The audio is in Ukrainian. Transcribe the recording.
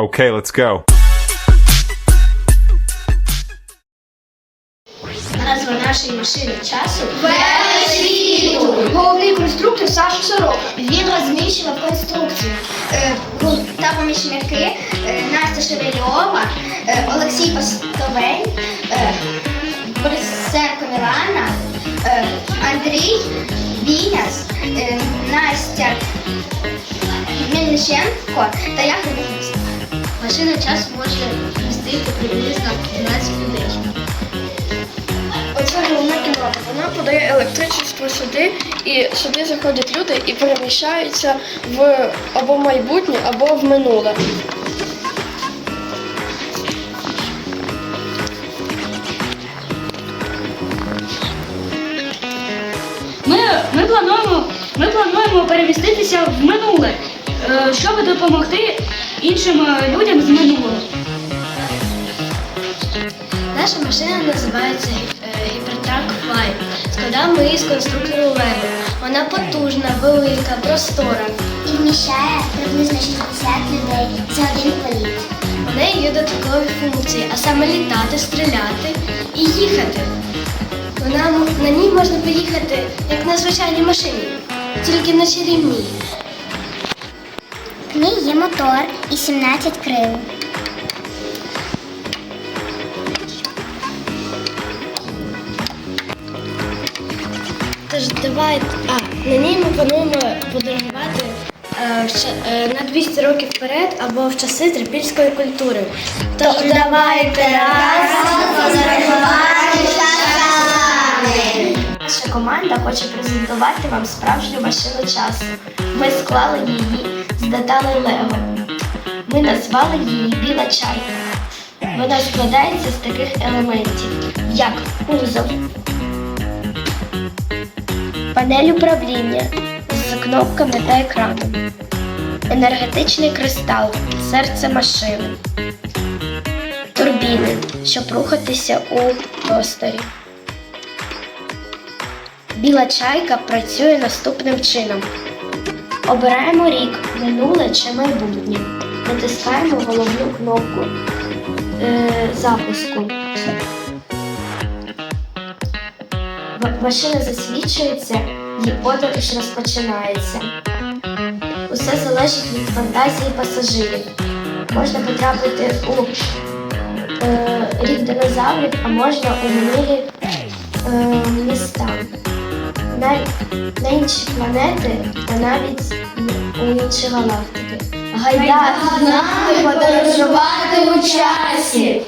Okay, let's go. Назва нашої машини часу Світу! Головний конструктор Саша Сорока. він розміщував конструкцію. Е, ну, та помічники е, Настя Шевельова, е, Олексій Постовень, е, Борисенко Мілана, е, Андрій Біняс, е, Настя Мельниченко та я Хмельницька. Машина часу може вмістити приблизно 12 людей. Оце головна кімната. Вона подає електричество сюди, і сюди заходять люди і переміщаються в або майбутнє, або в минуле. Ми, ми, плануємо, ми плануємо переміститися в минуле, е, щоб допомогти іншим е, людям з минулого. Наша машина називається е, Hypertruck Fly. Складаємо її з конструктору Lego. Вона потужна, велика, простора. І вміщає приблизно 60 людей за один політ. У неї є додаткові функції, а саме літати, стріляти і їхати. Вона, на ній можна поїхати як на звичайній машині, тільки на чарівній. Ній є мотор і 17 крил. Тож давай, а на ній ми плануємо подорожувати е, в е, на 200 років вперед або в часи трипільської культури. Тож давайте разом Команда хоче презентувати вам справжню машину часу. Ми склали її з деталей Лего. Ми назвали її Біла чайка. Вона складається з таких елементів, як кузов, панель управління з кнопками та екраном, енергетичний кристал, серце машини, турбіни, щоб рухатися у просторі. Біла чайка працює наступним чином. Обираємо рік, минуле чи майбутнє. Натискаємо головну кнопку е, запуску. Машина засвідчується і подорож розпочинається. Усе залежить від фантазії пасажирів. Можна потрапити у е, рік динозаврів, а можна у минулі е, міста, на, інші планети та навіть у інші галактики. Гайда з нами подорожувати у часі!